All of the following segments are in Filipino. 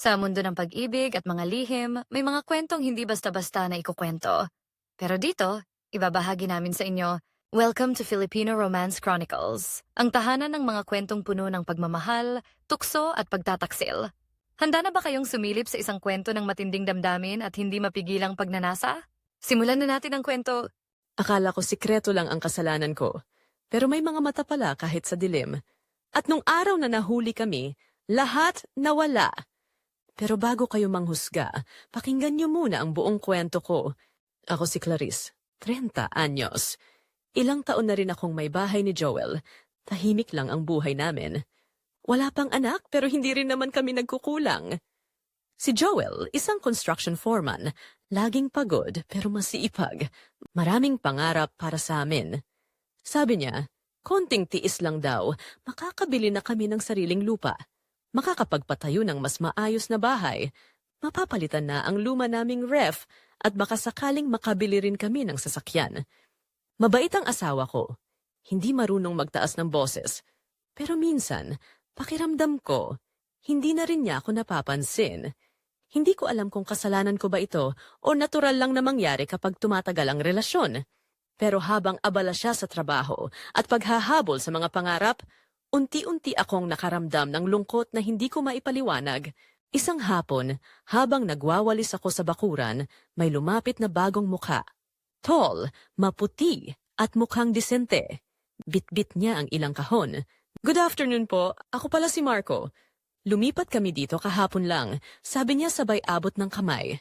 Sa mundo ng pag-ibig at mga lihim, may mga kwentong hindi basta-basta na ikukwento. Pero dito, ibabahagi namin sa inyo, Welcome to Filipino Romance Chronicles, ang tahanan ng mga kwentong puno ng pagmamahal, tukso at pagtataksil. Handa na ba kayong sumilip sa isang kwento ng matinding damdamin at hindi mapigilang pagnanasa? Simulan na natin ang kwento. Akala ko sikreto lang ang kasalanan ko. Pero may mga mata pala kahit sa dilim. At nung araw na nahuli kami, lahat nawala. Pero bago kayo manghusga, pakinggan niyo muna ang buong kwento ko. Ako si Clarice, 30 anyos. Ilang taon na rin akong may bahay ni Joel. Tahimik lang ang buhay namin. Wala pang anak pero hindi rin naman kami nagkukulang. Si Joel, isang construction foreman, laging pagod pero masipag. Maraming pangarap para sa amin. Sabi niya, konting tiis lang daw, makakabili na kami ng sariling lupa. Makakapagpatayo ng mas maayos na bahay. Mapapalitan na ang luma naming ref at baka sakaling makabili rin kami ng sasakyan. Mabait ang asawa ko. Hindi marunong magtaas ng boses. Pero minsan, pakiramdam ko, hindi na rin niya ako napapansin. Hindi ko alam kung kasalanan ko ba ito o natural lang na mangyari kapag tumatagal ang relasyon. Pero habang abala siya sa trabaho at paghahabol sa mga pangarap, unti-unti akong nakaramdam ng lungkot na hindi ko maipaliwanag. Isang hapon, habang nagwawalis ako sa bakuran, may lumapit na bagong mukha. Tall, maputi, at mukhang disente. Bit-bit niya ang ilang kahon. Good afternoon po, ako pala si Marco. Lumipat kami dito kahapon lang. Sabi niya sabay abot ng kamay.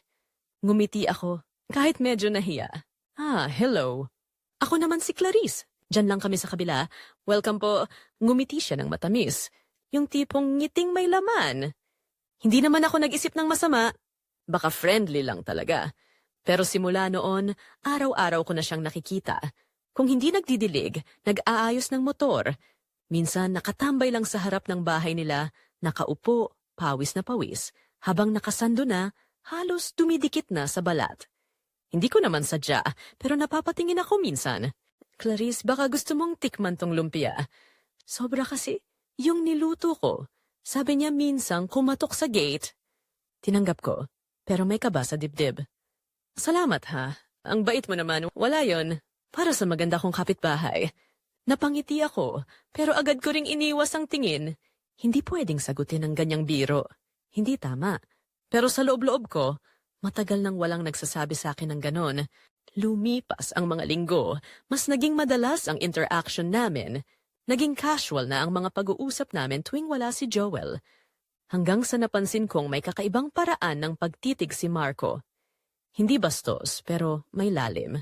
Ngumiti ako, kahit medyo nahiya. Ah, hello. Ako naman si Clarice. Diyan lang kami sa kabila. Welcome po. Ngumiti siya ng matamis. Yung tipong ngiting may laman. Hindi naman ako nag-isip ng masama. Baka friendly lang talaga. Pero simula noon, araw-araw ko na siyang nakikita. Kung hindi nagdidilig, nag-aayos ng motor. Minsan nakatambay lang sa harap ng bahay nila, nakaupo, pawis na pawis, habang nakasando na, halos dumidikit na sa balat. Hindi ko naman sadya, pero napapatingin ako minsan. Clarice, baka gusto mong tikman tong lumpia. Sobra kasi, yung niluto ko. Sabi niya minsang kumatok sa gate. Tinanggap ko, pero may kaba sa dibdib. Salamat ha. Ang bait mo naman, wala yon. Para sa maganda kong kapitbahay. Napangiti ako, pero agad ko ring iniwas ang tingin. Hindi pwedeng sagutin ang ganyang biro. Hindi tama. Pero sa loob-loob ko, matagal nang walang nagsasabi sa akin ng ganon. Lumipas ang mga linggo, mas naging madalas ang interaction namin. Naging casual na ang mga pag-uusap namin tuwing wala si Joel. Hanggang sa napansin kong may kakaibang paraan ng pagtitig si Marco. Hindi bastos, pero may lalim.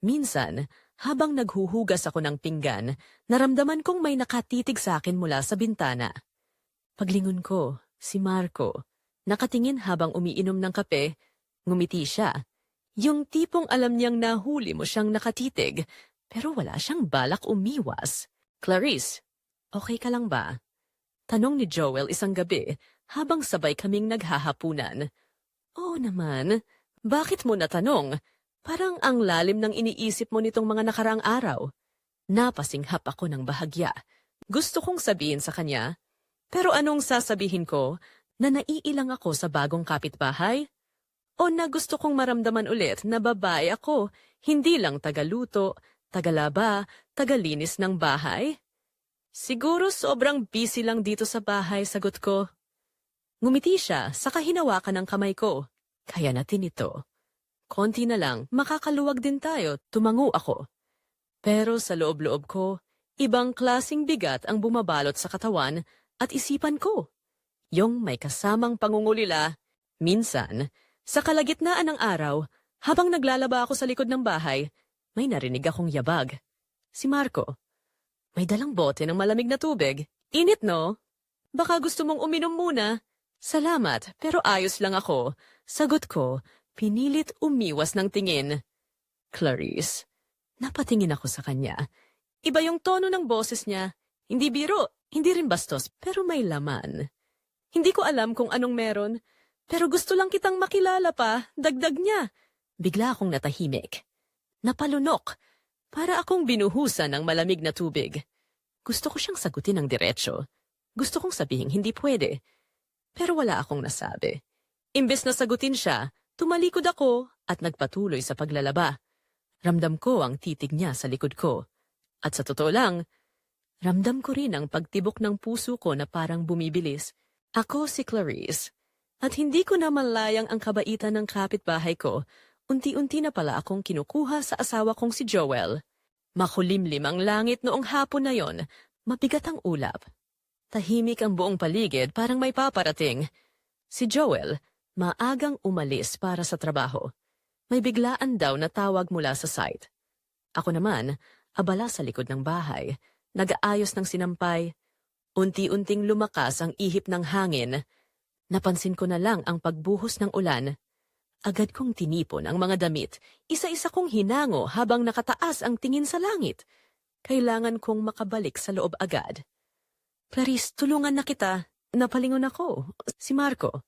Minsan, habang naghuhugas ako ng pinggan, naramdaman kong may nakatitig sa akin mula sa bintana. Paglingon ko, si Marco, nakatingin habang umiinom ng kape, ngumiti siya. Yung tipong alam niyang nahuli mo siyang nakatitig, pero wala siyang balak umiwas. Clarice, okay ka lang ba? Tanong ni Joel isang gabi habang sabay kaming naghahapunan. Oo naman, bakit mo natanong? Parang ang lalim ng iniisip mo nitong mga nakaraang araw. Napasinghap ako ng bahagya. Gusto kong sabihin sa kanya, pero anong sasabihin ko na naiilang ako sa bagong kapitbahay? O na gusto kong maramdaman ulit na babae ako, hindi lang tagaluto, tagalaba, tagalinis ng bahay? Siguro sobrang busy lang dito sa bahay, sagot ko. Ngumiti siya, saka hinawakan ng kamay ko. Kaya natin ito. Konti na lang, makakaluwag din tayo, tumango ako. Pero sa loob-loob ko, ibang klasing bigat ang bumabalot sa katawan at isipan ko. Yung may kasamang pangungulila, minsan, sa kalagitnaan ng araw, habang naglalaba ako sa likod ng bahay, may narinig akong yabag. Si Marco. May dalang bote ng malamig na tubig. Init, no? Baka gusto mong uminom muna. Salamat, pero ayos lang ako. Sagot ko, pinilit umiwas ng tingin. Clarice, napatingin ako sa kanya. Iba yung tono ng boses niya. Hindi biro, hindi rin bastos, pero may laman. Hindi ko alam kung anong meron, pero gusto lang kitang makilala pa, dagdag niya. Bigla akong natahimik. Napalunok, para akong binuhusan ng malamig na tubig. Gusto ko siyang sagutin ng diretsyo. Gusto kong sabihin hindi pwede. Pero wala akong nasabi. Imbes na sagutin siya, tumalikod ako at nagpatuloy sa paglalaba. Ramdam ko ang titig niya sa likod ko. At sa totoo lang, ramdam ko rin ang pagtibok ng puso ko na parang bumibilis. Ako si Clarice. At hindi ko na malayang ang kabaitan ng kapitbahay ko. Unti-unti na pala akong kinukuha sa asawa kong si Joel. Makulimlim ang langit noong hapon na yon. Mabigat ang ulap. Tahimik ang buong paligid parang may paparating. Si Joel, maagang umalis para sa trabaho. May biglaan daw na tawag mula sa site. Ako naman, abala sa likod ng bahay, nag-aayos ng sinampay. Unti-unting lumakas ang ihip ng hangin. Napansin ko na lang ang pagbuhos ng ulan. Agad kong tinipon ang mga damit. Isa-isa kong hinango habang nakataas ang tingin sa langit. Kailangan kong makabalik sa loob agad. Clarice, tulungan na kita. Napalingon ako. Si Marco.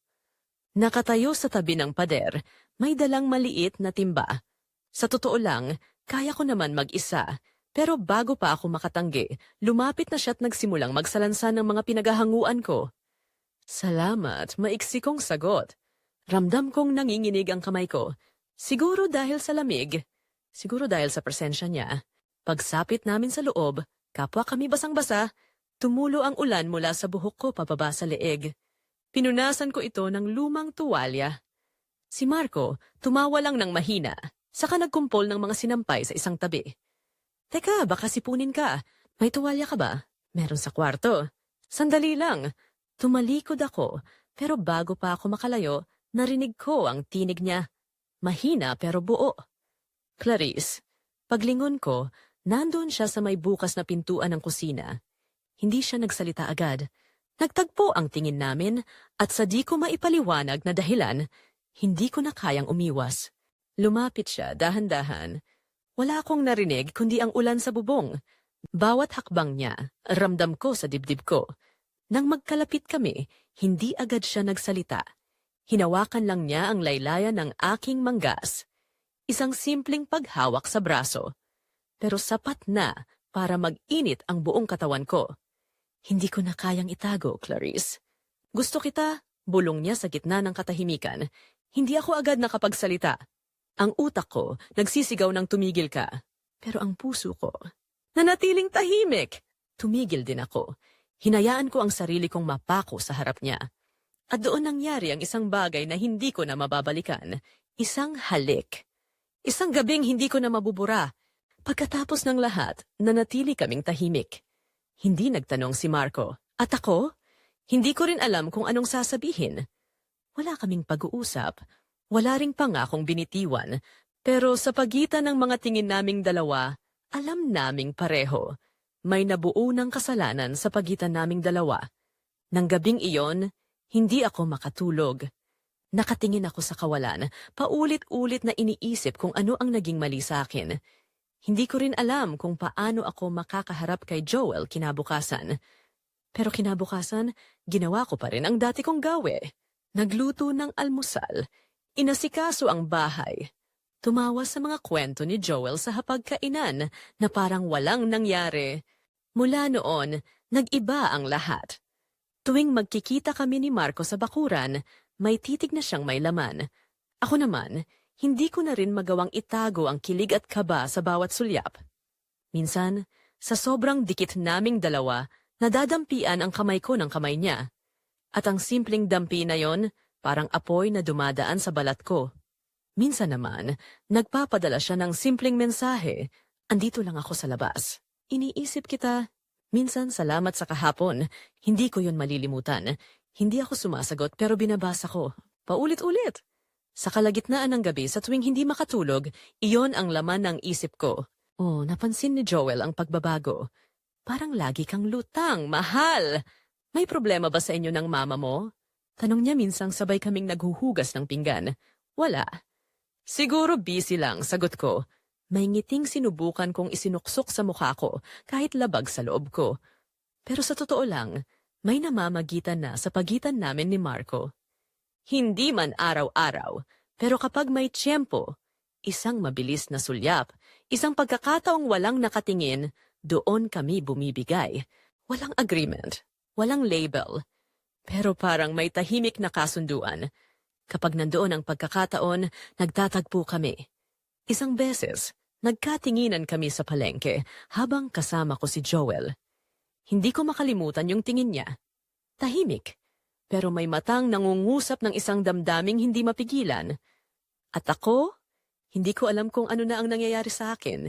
Nakatayo sa tabi ng pader, may dalang maliit na timba. Sa totoo lang, kaya ko naman mag-isa. Pero bago pa ako makatanggi, lumapit na siya't nagsimulang magsalansan ng mga pinagahanguan ko. Salamat, maiksi kong sagot. Ramdam kong nanginginig ang kamay ko. Siguro dahil sa lamig. Siguro dahil sa presensya niya. Pagsapit namin sa loob, kapwa kami basang-basa, tumulo ang ulan mula sa buhok ko pababa sa leeg. Pinunasan ko ito ng lumang tuwalya. Si Marco, tumawa lang ng mahina, saka nagkumpol ng mga sinampay sa isang tabi. Teka, baka sipunin ka. May tuwalya ka ba? Meron sa kwarto. Sandali lang. Tumalikod ako, pero bago pa ako makalayo, narinig ko ang tinig niya. Mahina pero buo. Clarice, paglingon ko, nandoon siya sa may bukas na pintuan ng kusina. Hindi siya nagsalita agad. Nagtagpo ang tingin namin at sa di ko maipaliwanag na dahilan, hindi ko na kayang umiwas. Lumapit siya dahan-dahan. Wala akong narinig kundi ang ulan sa bubong. Bawat hakbang niya, ramdam ko sa dibdib ko. Nang magkalapit kami, hindi agad siya nagsalita. Hinawakan lang niya ang laylayan ng aking manggas. Isang simpleng paghawak sa braso. Pero sapat na para mag-init ang buong katawan ko. Hindi ko na kayang itago, Clarice. Gusto kita, bulong niya sa gitna ng katahimikan. Hindi ako agad nakapagsalita. Ang utak ko nagsisigaw ng tumigil ka. Pero ang puso ko, nanatiling tahimik. Tumigil din ako. Hinayaan ko ang sarili kong mapako sa harap niya. At doon nangyari ang isang bagay na hindi ko na mababalikan. Isang halik. Isang gabing hindi ko na mabubura. Pagkatapos ng lahat, nanatili kaming tahimik. Hindi nagtanong si Marco. At ako? Hindi ko rin alam kung anong sasabihin. Wala kaming pag-uusap. Wala ring pangakong binitiwan. Pero sa pagitan ng mga tingin naming dalawa, alam naming pareho. May nabuo ng kasalanan sa pagitan naming dalawa. Nang gabing iyon, hindi ako makatulog. Nakatingin ako sa kawalan, paulit-ulit na iniisip kung ano ang naging mali sa akin. Hindi ko rin alam kung paano ako makakaharap kay Joel kinabukasan. Pero kinabukasan, ginawa ko pa rin ang dati kong gawe. Nagluto ng almusal, inasikaso ang bahay, tumawa sa mga kwento ni Joel sa hapagkainan na parang walang nangyari. Mula noon, nag-iba ang lahat. Tuwing magkikita kami ni Marco sa bakuran, may titig na siyang may laman. Ako naman, hindi ko na rin magawang itago ang kilig at kaba sa bawat sulyap. Minsan, sa sobrang dikit naming dalawa, nadadampian ang kamay ko ng kamay niya. At ang simpleng dampi na yon, parang apoy na dumadaan sa balat ko. Minsan naman, nagpapadala siya ng simpleng mensahe, andito lang ako sa labas. Iniisip kita, minsan salamat sa kahapon, hindi ko yon malilimutan. Hindi ako sumasagot pero binabasa ko, paulit-ulit. Sa kalagitnaan ng gabi sa tuwing hindi makatulog, iyon ang laman ng isip ko. Oh, napansin ni Joel ang pagbabago. Parang lagi kang lutang, mahal. May problema ba sa inyo ng mama mo? Tanong niya minsang sabay kaming naghuhugas ng pinggan. Wala. Siguro busy lang, sagot ko. May ngiting sinubukan kong isinuksok sa mukha ko kahit labag sa loob ko. Pero sa totoo lang, may namamagitan na sa pagitan namin ni Marco. Hindi man araw-araw, pero kapag may tiyempo, isang mabilis na sulyap, isang pagkakataong walang nakatingin, doon kami bumibigay. Walang agreement, walang label. Pero parang may tahimik na kasunduan. Kapag nandoon ang pagkakataon, nagtatagpo kami. Isang beses, nagkatinginan kami sa palengke habang kasama ko si Joel. Hindi ko makalimutan yung tingin niya. Tahimik, pero may matang nangungusap ng isang damdaming hindi mapigilan. At ako, hindi ko alam kung ano na ang nangyayari sa akin.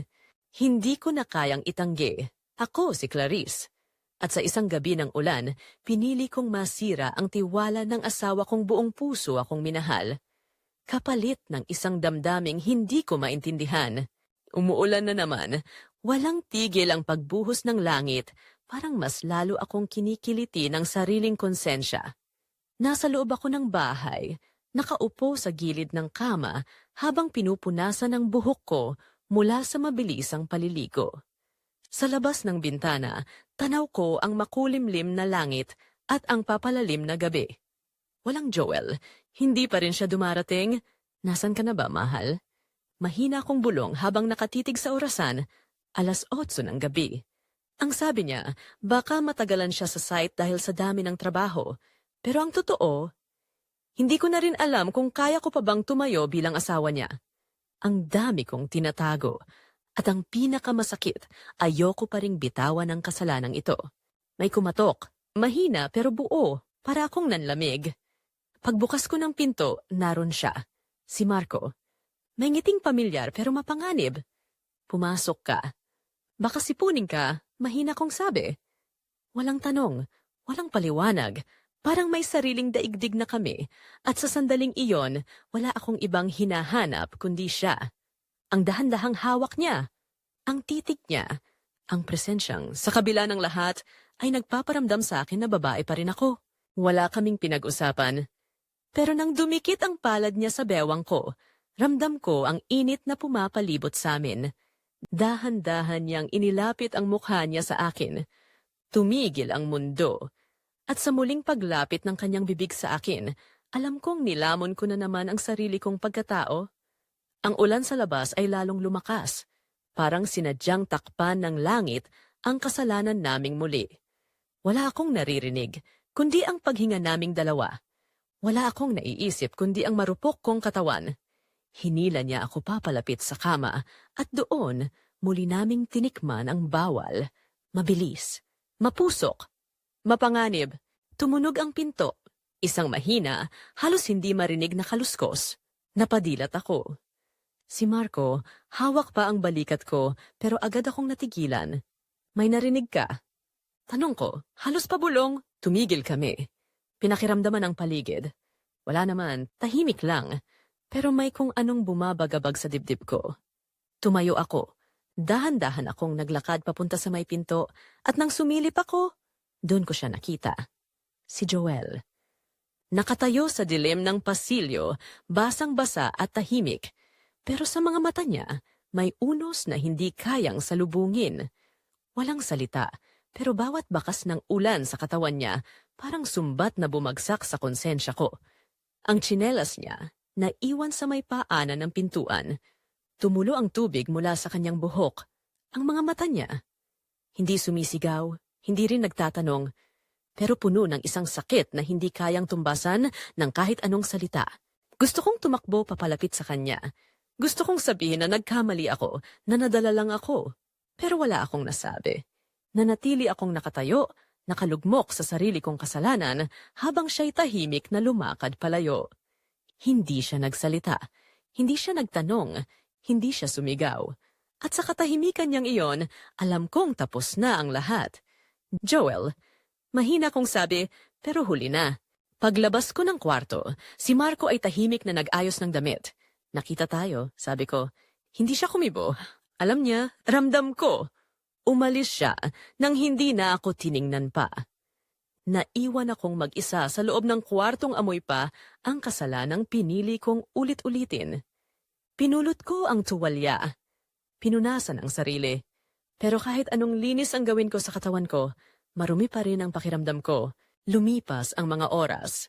Hindi ko na kayang itanggi. Ako si Clarice. At sa isang gabi ng ulan, pinili kong masira ang tiwala ng asawa kong buong puso akong minahal. Kapalit ng isang damdaming hindi ko maintindihan. Umuulan na naman, walang tigil ang pagbuhos ng langit, parang mas lalo akong kinikiliti ng sariling konsensya. Nasa loob ako ng bahay, nakaupo sa gilid ng kama habang pinupunasan ang buhok ko mula sa mabilisang paliligo. Sa labas ng bintana, tanaw ko ang makulimlim na langit at ang papalalim na gabi. Walang Joel, hindi pa rin siya dumarating. Nasaan ka na ba, mahal? Mahina akong bulong habang nakatitig sa orasan, alas 8 ng gabi. Ang sabi niya, baka matagalan siya sa site dahil sa dami ng trabaho. Pero ang totoo, hindi ko na rin alam kung kaya ko pa bang tumayo bilang asawa niya. Ang dami kong tinatago. At ang pinakamasakit, ayoko pa ring bitawan ang kasalanang ito. May kumatok, mahina pero buo, para akong nanlamig. Pagbukas ko ng pinto, naron siya. Si Marco. May ngiting pamilyar pero mapanganib. Pumasok ka. Baka sipunin ka, mahina kong sabi. Walang tanong, walang paliwanag, parang may sariling daigdig na kami, at sa sandaling iyon, wala akong ibang hinahanap kundi siya. Ang dahan-dahang hawak niya, ang titig niya, ang presensyang sa kabila ng lahat ay nagpaparamdam sa akin na babae pa rin ako. Wala kaming pinag-usapan. Pero nang dumikit ang palad niya sa bewang ko, ramdam ko ang init na pumapalibot sa amin. Dahan-dahan niyang inilapit ang mukha niya sa akin. Tumigil ang mundo. At sa muling paglapit ng kanyang bibig sa akin, alam kong nilamon ko na naman ang sarili kong pagkatao. Ang ulan sa labas ay lalong lumakas. Parang sinadyang takpan ng langit ang kasalanan naming muli. Wala akong naririnig, kundi ang paghinga naming dalawa. Wala akong naiisip kundi ang marupok kong katawan. Hinila niya ako papalapit sa kama at doon muli naming tinikman ang bawal. Mabilis, mapusok, mapanganib. Tumunog ang pinto. Isang mahina, halos hindi marinig na kaluskos. Napadilat ako. Si Marco, hawak pa ang balikat ko pero agad akong natigilan. May narinig ka? Tanong ko, halos pabulong, tumigil kami. Pinakiramdaman ang paligid. Wala naman, tahimik lang. Pero may kung anong bumabagabag sa dibdib ko. Tumayo ako. Dahan-dahan akong naglakad papunta sa may pinto at nang sumilip ako, doon ko siya nakita. Si Joel. Nakatayo sa dilim ng pasilyo, basang-basa at tahimik. Pero sa mga mata niya, may unos na hindi kayang salubungin. Walang salita, pero bawat bakas ng ulan sa katawan niya parang sumbat na bumagsak sa konsensya ko. Ang tsinelas niya, naiwan sa may paanan ng pintuan. Tumulo ang tubig mula sa kanyang buhok. Ang mga mata niya, hindi sumisigaw, hindi rin nagtatanong, pero puno ng isang sakit na hindi kayang tumbasan ng kahit anong salita. Gusto kong tumakbo papalapit sa kanya. Gusto kong sabihin na nagkamali ako, na nadala lang ako. Pero wala akong nasabi. Nanatili akong nakatayo, nakalugmok sa sarili kong kasalanan habang siya'y tahimik na lumakad palayo. Hindi siya nagsalita. Hindi siya nagtanong. Hindi siya sumigaw. At sa katahimikan niyang iyon, alam kong tapos na ang lahat. Joel, mahina kong sabi, pero huli na. Paglabas ko ng kwarto, si Marco ay tahimik na nag-ayos ng damit. Nakita tayo, sabi ko. Hindi siya kumibo. Alam niya, ramdam ko. Umalis siya nang hindi na ako tiningnan pa. Naiwan akong mag-isa sa loob ng kwartong amoy pa ang kasalanang pinili kong ulit-ulitin. Pinulot ko ang tuwalya. Pinunasan ang sarili. Pero kahit anong linis ang gawin ko sa katawan ko, marumi pa rin ang pakiramdam ko. Lumipas ang mga oras.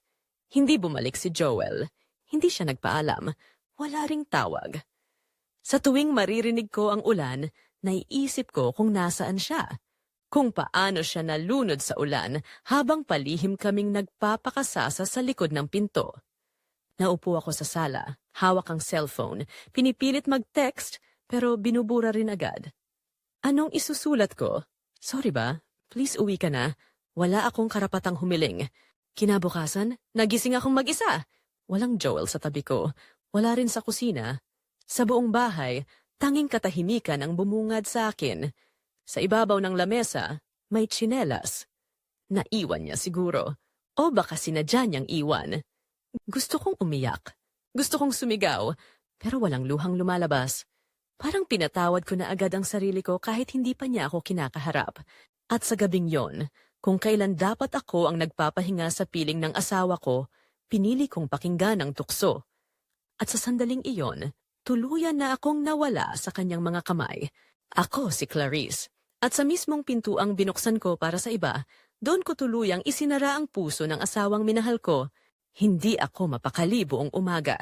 Hindi bumalik si Joel. Hindi siya nagpaalam. Wala ring tawag. Sa tuwing maririnig ko ang ulan, naiisip ko kung nasaan siya. Kung paano siya nalunod sa ulan habang palihim kaming nagpapakasasa sa likod ng pinto. Naupo ako sa sala, hawak ang cellphone, pinipilit mag-text pero binubura rin agad. Anong isusulat ko? Sorry ba? Please uwi ka na. Wala akong karapatang humiling. Kinabukasan, nagising akong mag-isa. Walang Joel sa tabi ko. Wala rin sa kusina. Sa buong bahay, tanging katahimikan ang bumungad sa akin. Sa ibabaw ng lamesa, may tsinelas. Naiwan niya siguro. O baka sinadya niyang iwan. Gusto kong umiyak. Gusto kong sumigaw. Pero walang luhang lumalabas. Parang pinatawad ko na agad ang sarili ko kahit hindi pa niya ako kinakaharap. At sa gabing yon, kung kailan dapat ako ang nagpapahinga sa piling ng asawa ko, pinili kong pakinggan ang tukso. At sa sandaling iyon, tuluyan na akong nawala sa kanyang mga kamay. Ako si Clarice. At sa mismong pintuang binuksan ko para sa iba, doon ko tuluyang isinara ang puso ng asawang minahal ko. Hindi ako mapakali buong umaga.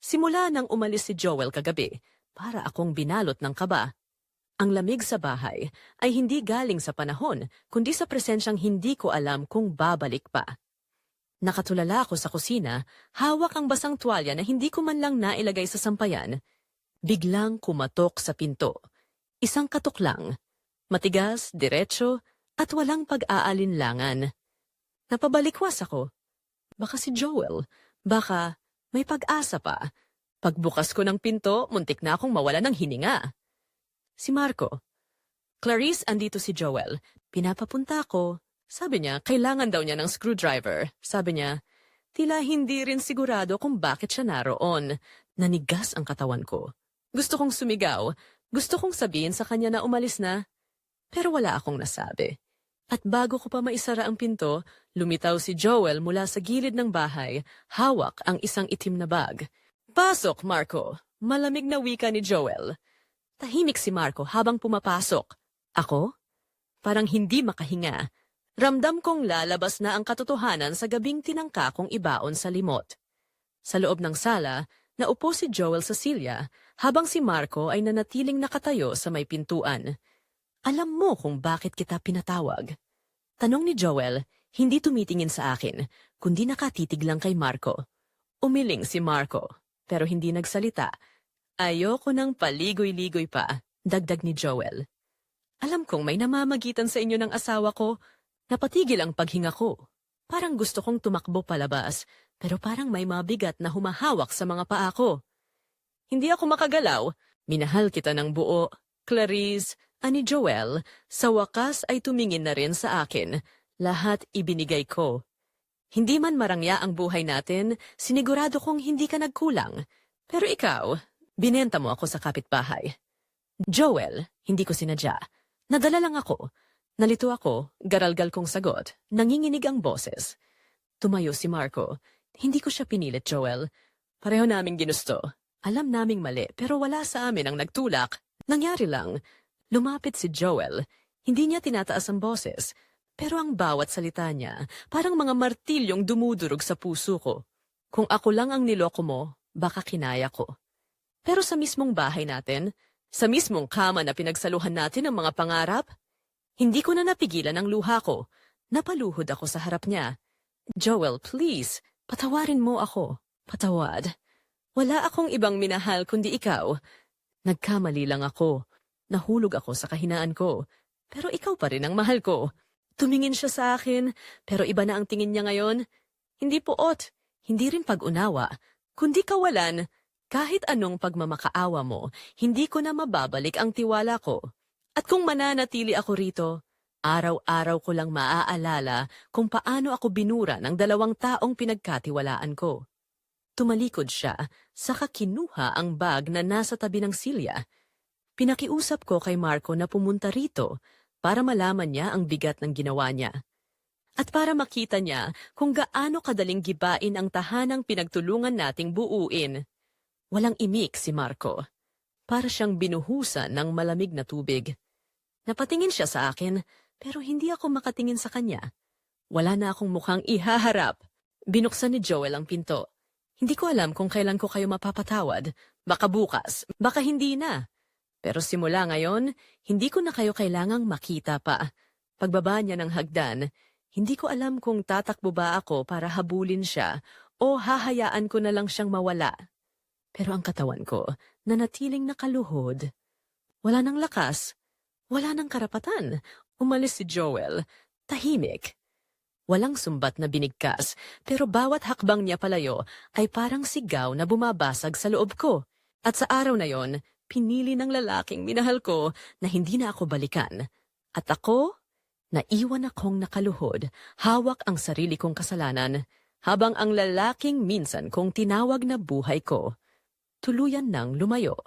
Simula nang umalis si Joel kagabi, para akong binalot ng kaba. Ang lamig sa bahay ay hindi galing sa panahon, kundi sa presensyang hindi ko alam kung babalik pa. Nakatulala ako sa kusina, hawak ang basang tuwalya na hindi ko man lang nailagay sa sampayan. Biglang kumatok sa pinto. Isang katok lang. Matigas, diretso, at walang pag-aalinlangan. Napabalikwas ako. Baka si Joel. Baka may pag-asa pa. Pagbukas ko ng pinto, muntik na akong mawala ng hininga. Si Marco. Clarice, andito si Joel. Pinapapunta ako. Sabi niya, kailangan daw niya ng screwdriver. Sabi niya, tila hindi rin sigurado kung bakit siya naroon. Nanigas ang katawan ko. Gusto kong sumigaw. Gusto kong sabihin sa kanya na umalis na. Pero wala akong nasabi. At bago ko pa maisara ang pinto, lumitaw si Joel mula sa gilid ng bahay, hawak ang isang itim na bag. Pasok, Marco! Malamig na wika ni Joel. Tahimik si Marco habang pumapasok. Ako? Parang hindi makahinga. Ramdam kong lalabas na ang katotohanan sa gabing tinangka kong ibaon sa limot. Sa loob ng sala, naupo si Joel sa silya habang si Marco ay nanatiling nakatayo sa may pintuan. Alam mo kung bakit kita pinatawag. Tanong ni Joel, hindi tumitingin sa akin, kundi nakatitig lang kay Marco. Umiling si Marco, pero hindi nagsalita. Ayoko ng paligoy-ligoy pa, dagdag ni Joel. Alam kong may namamagitan sa inyo ng asawa ko. Napatigil ang paghinga ko. Parang gusto kong tumakbo palabas, pero parang may mabigat na humahawak sa mga paa ko. Hindi ako makagalaw. Minahal kita ng buo. Clarice, ani Joel, sa wakas ay tumingin na rin sa akin. Lahat ibinigay ko. Hindi man marangya ang buhay natin, sinigurado kong hindi ka nagkulang. Pero ikaw, binenta mo ako sa kapitbahay. Joel, hindi ko sinadya. Nadala lang ako. Nalito ako, garalgal kong sagot, nanginginig ang boses. Tumayo si Marco. Hindi ko siya pinilit, Joel. Pareho naming ginusto. Alam naming mali, pero wala sa amin ang nagtulak. Nangyari lang. Lumapit si Joel. Hindi niya tinataas ang boses. Pero ang bawat salita niya, parang mga martilyong dumudurog sa puso ko. Kung ako lang ang niloko mo, baka kinaya ko. Pero sa mismong bahay natin, sa mismong kama na pinagsaluhan natin ang mga pangarap, hindi ko na napigilan ang luha ko. Napaluhod ako sa harap niya. Joel, please, patawarin mo ako. Patawad. Wala akong ibang minahal kundi ikaw. Nagkamali lang ako. Nahulog ako sa kahinaan ko. Pero ikaw pa rin ang mahal ko. Tumingin siya sa akin, pero iba na ang tingin niya ngayon. Hindi puot, hindi rin pag-unawa, kundi kawalan. Kahit anong pagmamakaawa mo, hindi ko na mababalik ang tiwala ko. At kung mananatili ako rito, araw-araw ko lang maaalala kung paano ako binura ng dalawang taong pinagkatiwalaan ko. Tumalikod siya, saka kinuha ang bag na nasa tabi ng silya. Pinakiusap ko kay Marco na pumunta rito para malaman niya ang bigat ng ginawa niya. At para makita niya kung gaano kadaling gibain ang tahanang pinagtulungan nating buuin. Walang imik si Marco. Para siyang binuhusan ng malamig na tubig. Napatingin siya sa akin, pero hindi ako makatingin sa kanya. Wala na akong mukhang ihaharap. Binuksan ni Joel ang pinto. Hindi ko alam kung kailan ko kayo mapapatawad. Baka bukas, baka hindi na. Pero simula ngayon, hindi ko na kayo kailangang makita pa. Pagbaba niya ng hagdan, hindi ko alam kung tatakbo ba ako para habulin siya o hahayaan ko na lang siyang mawala. Pero ang katawan ko, nanatiling nakaluhod. Wala nang lakas, wala nang karapatan. Umalis si Joel, tahimik. Walang sumbat na binigkas, pero bawat hakbang niya palayo ay parang sigaw na bumabasag sa loob ko. At sa araw na yon, pinili ng lalaking minahal ko na hindi na ako balikan. At ako, naiwan akong nakaluhod, hawak ang sarili kong kasalanan, habang ang lalaking minsan kong tinawag na buhay ko, tuluyan nang lumayo.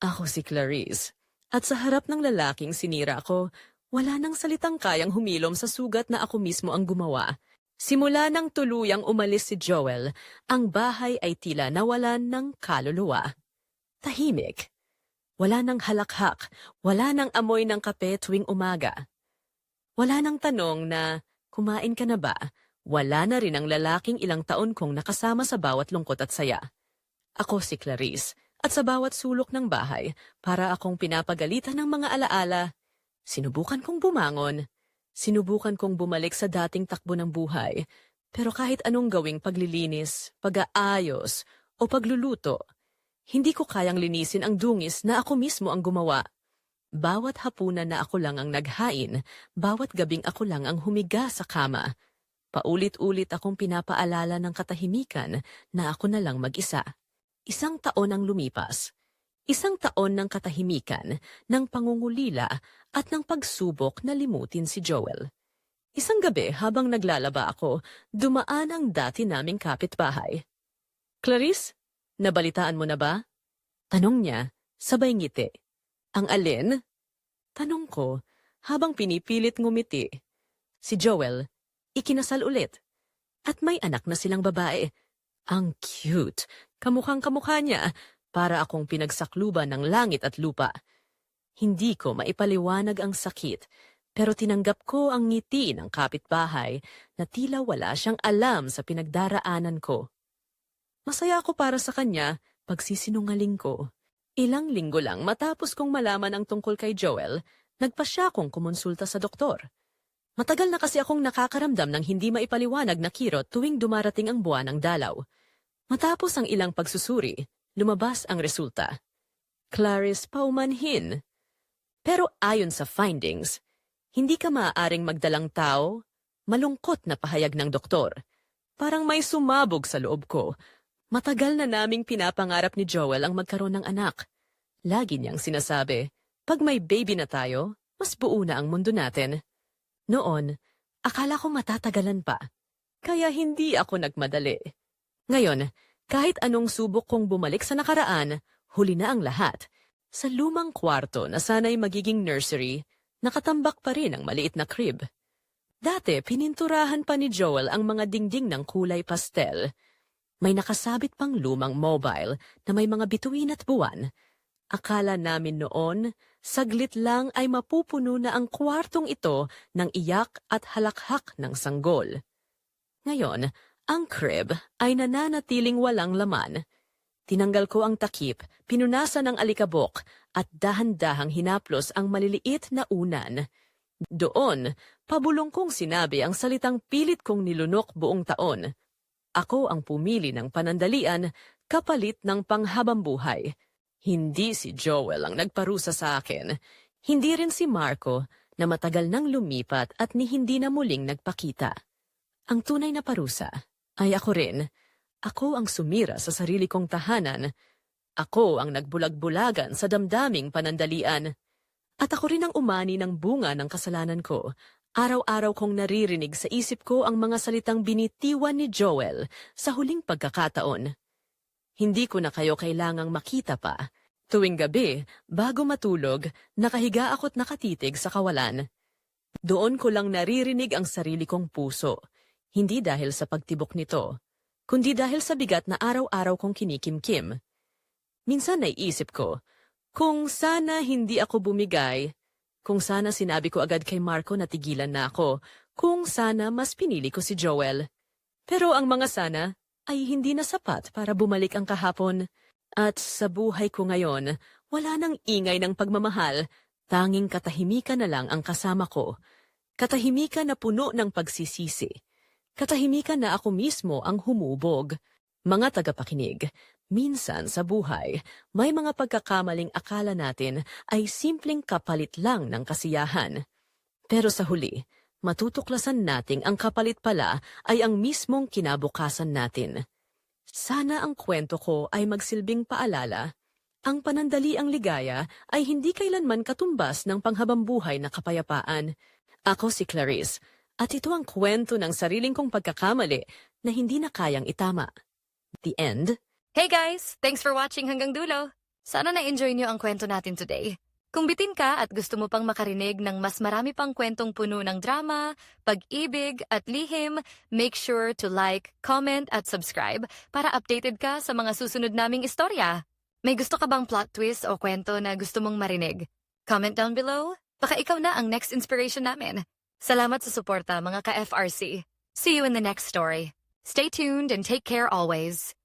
Ako si Clarice, at sa harap ng lalaking sinira ko, wala nang salitang kayang humilom sa sugat na ako mismo ang gumawa. Simula nang tuluyang umalis si Joel, ang bahay ay tila nawalan ng kaluluwa. Tahimik. Wala nang halakhak, wala nang amoy ng kape tuwing umaga. Wala nang tanong na, kumain ka na ba? Wala na rin ang lalaking ilang taon kong nakasama sa bawat lungkot at saya. Ako si Clarice, at sa bawat sulok ng bahay, para akong pinapagalitan ng mga alaala, sinubukan kong bumangon. Sinubukan kong bumalik sa dating takbo ng buhay, pero kahit anong gawing paglilinis, pag-aayos, o pagluluto, hindi ko kayang linisin ang dungis na ako mismo ang gumawa. Bawat hapunan na ako lang ang naghain, bawat gabing ako lang ang humiga sa kama. Paulit-ulit akong pinapaalala ng katahimikan na ako na lang mag-isa. Isang taon ang lumipas. Isang taon ng katahimikan, ng pangungulila at ng pagsubok na limutin si Joel. Isang gabi habang naglalaba ako, dumaan ang dati naming kapitbahay. Clarice, nabalitaan mo na ba? Tanong niya, sabay ngiti. Ang alin? Tanong ko, habang pinipilit ngumiti. Si Joel, ikinasal ulit. At may anak na silang babae. Ang cute. Kamukhang kamukha niya, para akong pinagsakluban ng langit at lupa. Hindi ko maipaliwanag ang sakit, pero tinanggap ko ang ngiti ng kapitbahay na tila wala siyang alam sa pinagdaraanan ko. Masaya ako para sa kanya pagsisinungaling ko. Ilang linggo lang matapos kong malaman ang tungkol kay Joel, nagpa siya kong kumonsulta sa doktor. Matagal na kasi akong nakakaramdam ng hindi maipaliwanag na kirot tuwing dumarating ang buwan ng dalaw. Matapos ang ilang pagsusuri, lumabas ang resulta. Clarice paumanhin. Pero ayon sa findings, hindi ka maaaring magdalang tao, malungkot na pahayag ng doktor. Parang may sumabog sa loob ko. Matagal na naming pinapangarap ni Joel ang magkaroon ng anak. Lagi niyang sinasabi, pag may baby na tayo, mas buo na ang mundo natin. Noon, akala ko matatagalan pa. Kaya hindi ako nagmadali. Ngayon, kahit anong subok kong bumalik sa nakaraan, huli na ang lahat. Sa lumang kwarto na sana'y magiging nursery, nakatambak pa rin ang maliit na crib. Dati, pininturahan pa ni Joel ang mga dingding ng kulay pastel. May nakasabit pang lumang mobile na may mga bituin at buwan. Akala namin noon, saglit lang ay mapupuno na ang kwartong ito ng iyak at halakhak ng sanggol. Ngayon, ang crib ay nananatiling walang laman. Tinanggal ko ang takip, pinunasan ng alikabok, at dahan-dahang hinaplos ang maliliit na unan. Doon, pabulong kong sinabi ang salitang pilit kong nilunok buong taon. Ako ang pumili ng panandalian kapalit ng panghabang buhay. Hindi si Joel ang nagparusa sa akin. Hindi rin si Marco na matagal nang lumipat at ni hindi na muling nagpakita. Ang tunay na parusa ay ako rin. Ako ang sumira sa sarili kong tahanan. Ako ang nagbulag-bulagan sa damdaming panandalian. At ako rin ang umani ng bunga ng kasalanan ko. Araw-araw kong naririnig sa isip ko ang mga salitang binitiwan ni Joel sa huling pagkakataon. Hindi ko na kayo kailangang makita pa. Tuwing gabi, bago matulog, nakahiga ako't nakatitig sa kawalan. Doon ko lang naririnig ang sarili kong puso. Hindi dahil sa pagtibok nito, kundi dahil sa bigat na araw-araw kong kinikimkim. Minsan naiisip ko, kung sana hindi ako bumigay, kung sana sinabi ko agad kay Marco na tigilan na ako, kung sana mas pinili ko si Joel. Pero ang mga sana ay hindi na sapat para bumalik ang kahapon. At sa buhay ko ngayon, wala nang ingay ng pagmamahal, tanging katahimikan na lang ang kasama ko. Katahimikan na puno ng pagsisisi. Katahimikan na ako mismo ang humubog. Mga tagapakinig, minsan sa buhay, may mga pagkakamaling akala natin ay simpleng kapalit lang ng kasiyahan. Pero sa huli, matutuklasan nating ang kapalit pala ay ang mismong kinabukasan natin. Sana ang kwento ko ay magsilbing paalala. Ang panandaliang ligaya ay hindi kailanman katumbas ng panghabambuhay na kapayapaan. Ako si Clarice, at ito ang kwento ng sariling kong pagkakamali na hindi na kayang itama. The end? Hey guys! Thanks for watching hanggang dulo. Sana na-enjoy niyo ang kwento natin today. Kung bitin ka at gusto mo pang makarinig ng mas marami pang kwentong puno ng drama, pag-ibig at lihim, make sure to like, comment at subscribe para updated ka sa mga susunod naming istorya. May gusto ka bang plot twist o kwento na gusto mong marinig? Comment down below. Baka ikaw na ang next inspiration namin. Salamat sa suporta mga ka-FRC. See you in the next story. Stay tuned and take care always.